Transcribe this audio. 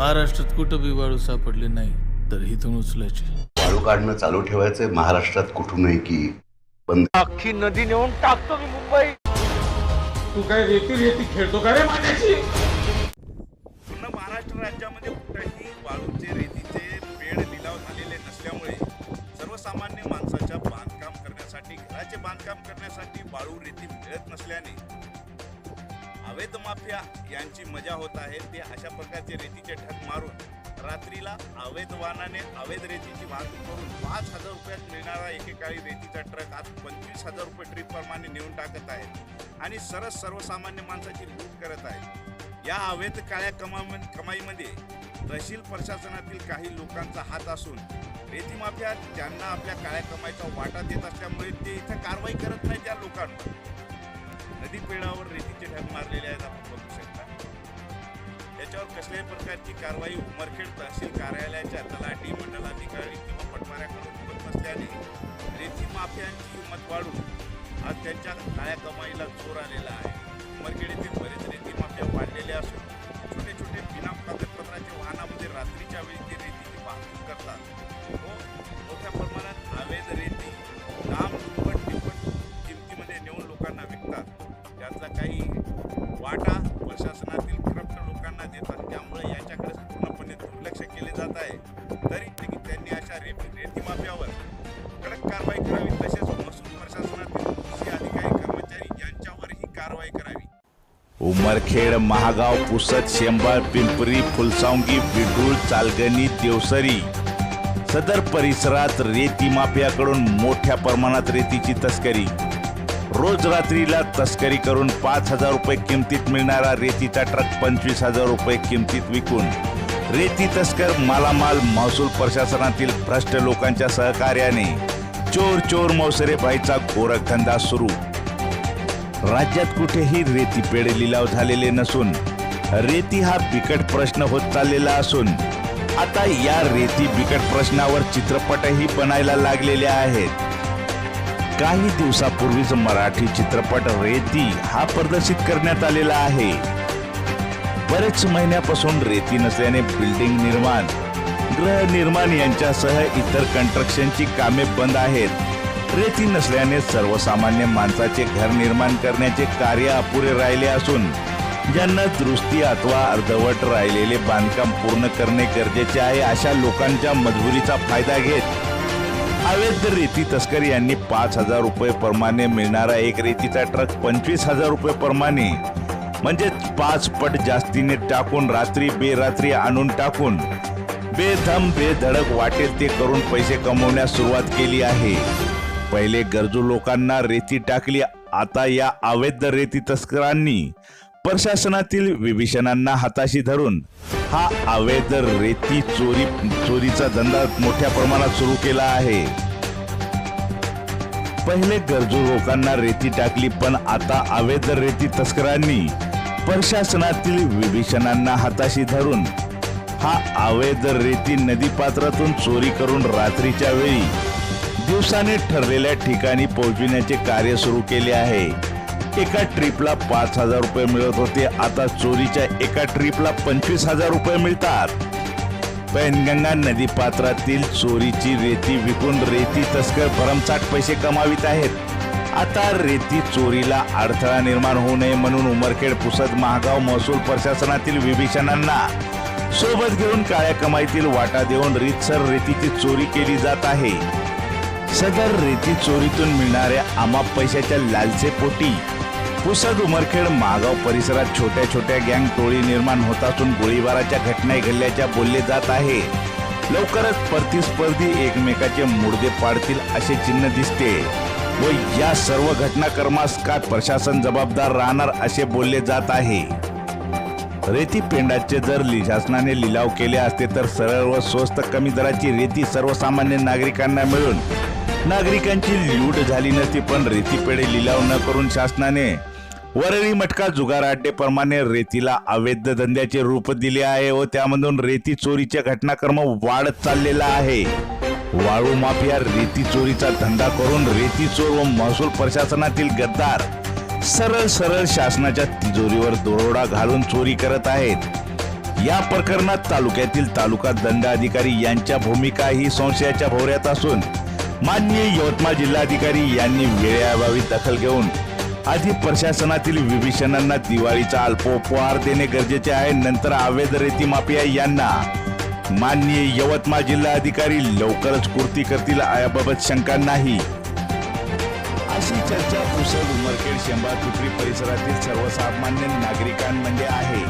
महाराष्ट्रात कुठं बी वाळू सापडली नाही तर इथून उचलायची. वाळू काढणं चालू ठेवायचंय महाराष्ट्रात कुठूनही की बंद. अख्खी नदी नेऊन टाकतो मी मुंबई. तू काय रेती रेती खेळतो का रे माझ्याशी माफिया यांची मजा होत आहे. ते अशा प्रकारचे रेतीचे ठग मारून रात्रीला अवैध वाहनाने अवैध रेतीची वाहतूक करून पाच हजार रुपयात मिळणारा एकेकाळी रेतीचा ट्रक आज पंचवीस हजार रुपये ट्रीपप्रमाणे नेऊन टाकत आहेत आणि सरस सर्वसामान्य माणसाची लूट करत आहेत या अवैध काळ्या कमा कमाईमध्ये तहसील प्रशासनातील काही लोकांचा हात असून रेती माफिया ज्यांना आपल्या काळ्या कमाईचा वाटा देत असल्यामुळे ते इथं कारवाई करत नाही त्या लोकांवर. नदी पेडावर रेतीचे ढग मारलेले आहेत आपण बघू शकता. याच्यावर कसल्याही प्रकारची कारवाई उमरखेड तहसील कार्यालयाच्या तलाठी उमरखेड महागाव पुसद शेंबाळ पिंपरी फुलसावंगी विडूळ चालगणी देवसरी. सदर परिसरात रेती माफियाकडून मोठ्या प्रमाणात रेतीची तस्करी. रोज रात्रीला तस्करी करून पाच हजार रुपये किमतीत मिळणारा रेतीचा ट्रक पंचवीस हजार रुपये किमतीत विकून. रेती तस्कर मालामाल महसूल प्रशासनातील भ्रष्ट लोकांच्या सहकार्याने. चोर चोर मौसरे भाईचा गोरखधंदा सुरू. राज्यात कुठेही रेती पेढे लिलाव झालेले नसून रेती हा बिकट प्रश्न होत चाललेला असून आता या रेती बिकट प्रश्नावर चित्रपटही बनायला लागलेले आहेत. काही दिवसापूर्वीच मराठी चित्रपट रेती हा प्रदर्शित करण्यात आलेला आहे. बरेच महिन्यापासून रेती नसल्याने बिल्डिंग निर्माण गृहनिर्माण यांच्यासह इतर कंस्ट्रक्शनची कामे बंद आहेत. रेती नसल्याने सर्वसामान्य माणसाचे घर निर्माण करण्याचे कार्य अपुरे राहिले असून ज्यांना दुरुस्ती अथवा अर्धवट राहिलेले बांधकाम पूर्ण करणे गरजेचे आहे अशा लोकांच्या मजबुरीचा फायदा घेत अवैध रेती तस्कर यांनी पाच हजार रुपये प्रमाणे मिळणारा एक रेतीचा ट्रक पंचवीस हजार रुपये प्रमाणे म्हणजे पाच पट जास्तीने टाकून रात्री बेरात्री आणून टाकून बेधम बेधडक वाटेल ते करून पैसे कमवण्यास सुरुवात केली आहे. पहिले गरजू लोकांना रेती टाकली आता या अवैध रेती तस्करांनी प्रशासनातील विभीषणांना हाताशी धरून हा अवैध रेती चोरी चोरीचा धंदा मोठ्या प्रमाणात सुरू केला आहे. पहिले गरजू लोकांना रेती टाकली पण आता अवैध रेती तस्करांनी प्रशासनातील विभीषणांना हाताशी धरून हा अवैध रेती नदीपात्रातून चोरी करून रात्रीच्या वेळी दिवसाने ठरलेल्या ठिकाणी पोहोचविण्याचे कार्य सुरू केले आहे. एका ट्रिपला पाच हजार रुपये मिळत होते. आता चोरीच्या एका ट्रिपला पंचवीस हजार रुपये मिळतात. पैनगंगा नदी पात्रातील चोरीची रेती विकून रेती तस्कर भरमसाठ पैसे कमावित आहेत. आता रेती चोरीला अडथळा निर्माण होऊ नये म्हणून उमरखेड पुसद महागाव महसूल प्रशासनातील विभीषणांना सोबत घेऊन काळ्या कमाईतील वाटा देऊन रीतसर रेतीची चोरी केली जात आहे. सदर रेती चोरीतून मिळणाऱ्या अमाप पैशाच्या लालसेपोटी पुसद उमरखेड मागाव परिसरात छोट्या छोट्या गँग टोळी निर्माण होत असून गोळीबाराच्या घटनाही घडल्याच्या बोलले जात आहे. लवकरच प्रतिस्पर्धी एकमेकाचे मुडदे पाडतील असे चिन्ह दिसते. व या सर्व घटनाक्रमास का प्रशासन जबाबदार राहणार असे बोलले जात आहे. रेती पेंडाचे जर शासनाने लिलाव केले असते तर सरळ व स्वस्त कमी दराची रेती सर्वसामान्य नागरिकांना मिळून नागरिकांची लूट झाली नसती पण रेतीपेढे लिलाव न करून शासनाने वरळी मटका जुगार अड्डेप्रमाणे रेतीला अवैध धंद्याचे रूप दिले आहे व त्यामधून रेती चोरीचे घटनाक्रम वाढत चाललेला आहे. वाळू माफिया रेती चोरीचा धंदा करून रेती चोर व महसूल प्रशासनातील गद्दार सरळ सरळ शासनाच्या तिजोरीवर दरोडा घालून चोरी करत आहेत. या प्रकरणात तालुक्यातील तालुका दंडाधिकारी यांच्या भूमिका ही संशयाच्या भोवऱ्यात असून माननीय यवतमाळ जिल्हाधिकारी यांनी वेळेअभावी दखल घेऊन आधी प्रशासनातील विभीषणांना दिवाळीचा अल्पोपहार देणे गरजेचे आहे. नंतर अवैध रेती माफिया यांना माननीय यवतमाळ जिल्हाधिकारी लवकरच कृती करतील याबाबत शंका नाही. अशी चर्चा पुसद उमरखेड शेंबा तुकडी परिसरातील सर्वसामान्य नागरिकांमध्ये आहे.